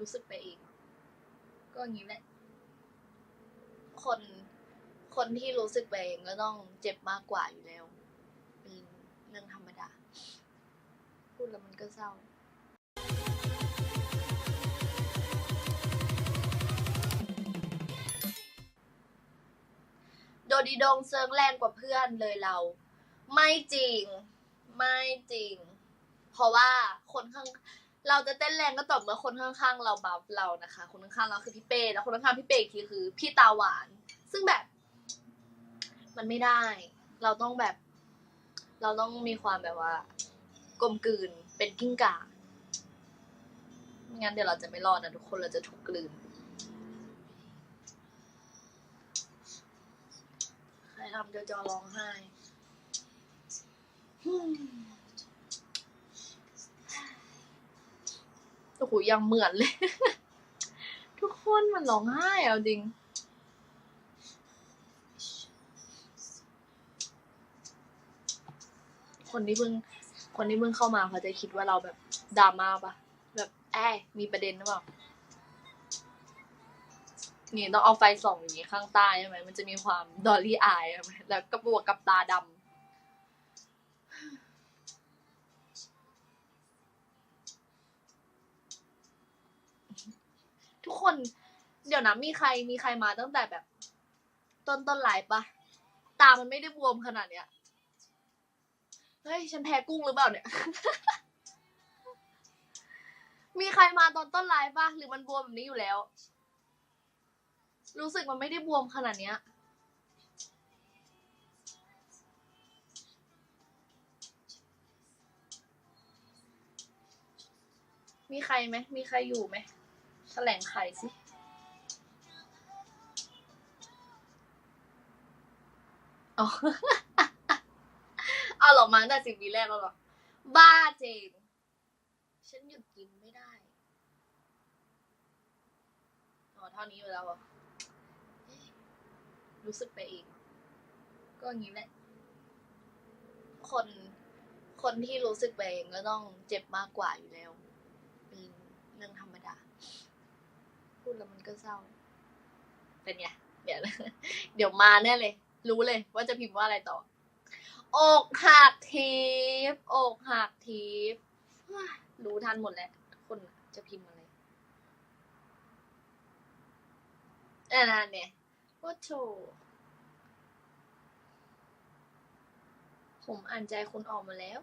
รู้สึกไปเอง ก็อย่างนี้แหละ คน คนที่รู้สึกไปเองก็ต้องเจ็บมากกว่าอยู่แล้ว เป็นเรื่องธรรมดา พูดแล้วมันก็เศร้าโดดีดงเซิงแรงกว่าเพื่อนเลยเรา ไม่จริง ไม่จริง เพราะว่าคนข้าง เราจะเต้นแรงก็ต่อเมื่อคนข้างๆ เราบัฟเรานะคะ คนข้างๆเราคือพี่เป้แล้วคนข้างๆพี่เป้อีกทีคือ พี่ตาหวาน ซึ่งแบบ มันไม่ได้ เราต้องแบบ เราต้องมีความแบบว่า กลมกลืนเป็นกิ้งก่าไม่งั้นเดี๋ยวเราจะไม่รอดนะทุกคนเราจะถูกกลืนใครทำเดี๋ยวจอร้องไห้ โอ้โหยังเหมือนเลย ทุกคนมันร้องไห้เอาจริง คนที่เพิ่งคนที่เพิ่งเข้ามาเขาจะคิดว่าเราแบบดราม่าปะแบบแอบมีประเด็นหรือเปล่านี่ต้องเอาไฟส่องอย่างนี้ข้างใต้ใช่ไหมมันจะมีความดอลลี่อายใช่ไหมแล้วก็บวกกับตาดำ ทุกคนเดี๋ยวนะมีใครมีใครมาตั้งแต่แบบ ต้นต้นไลฟ์ปะตามันไม่ได้บวมขนาดเนี้ยเฮ้ยฉันแพ้กุ้งหรือเปล่าเนี่ย มีใครมาตอนต้นไลฟ์ปะหรือมันบวมแบบนี้อยู่แล้ว รู้สึกมันไม่ได้บวมขนาดเนี้ยมีใครไหม มีใครอยู่ไหม แถลงไขสิอ๋อเอาหรอมาตั้งแต่สิบวีแรกแล้วหรอ บ้าเจน ฉันหยุดกินไม่ได้อ๋อเท่านี้อยู่แล้วอเอ๊ะรู้สึกไปเอง ก็อย่างนี้แหละ คน คนที่รู้สึกไปเองก็ต้องเจ็บมากกว่าอยู่แล้ว เป็นเรื่องธรรมดา พูดแล้วมันก็เศร้า เป็นไงเดี๋ยวเดี๋ยวมาแน่เลย รู้เลยว่าจะพิมพ์ว่าอะไรต่อ อกหักทิปอกหักทิปรู้ทันหมดแล้วคนจะพิมพ์อะไรอ่านั่นเนี่ยว่าโถผมอ่านใจคุณออกมาแล้ว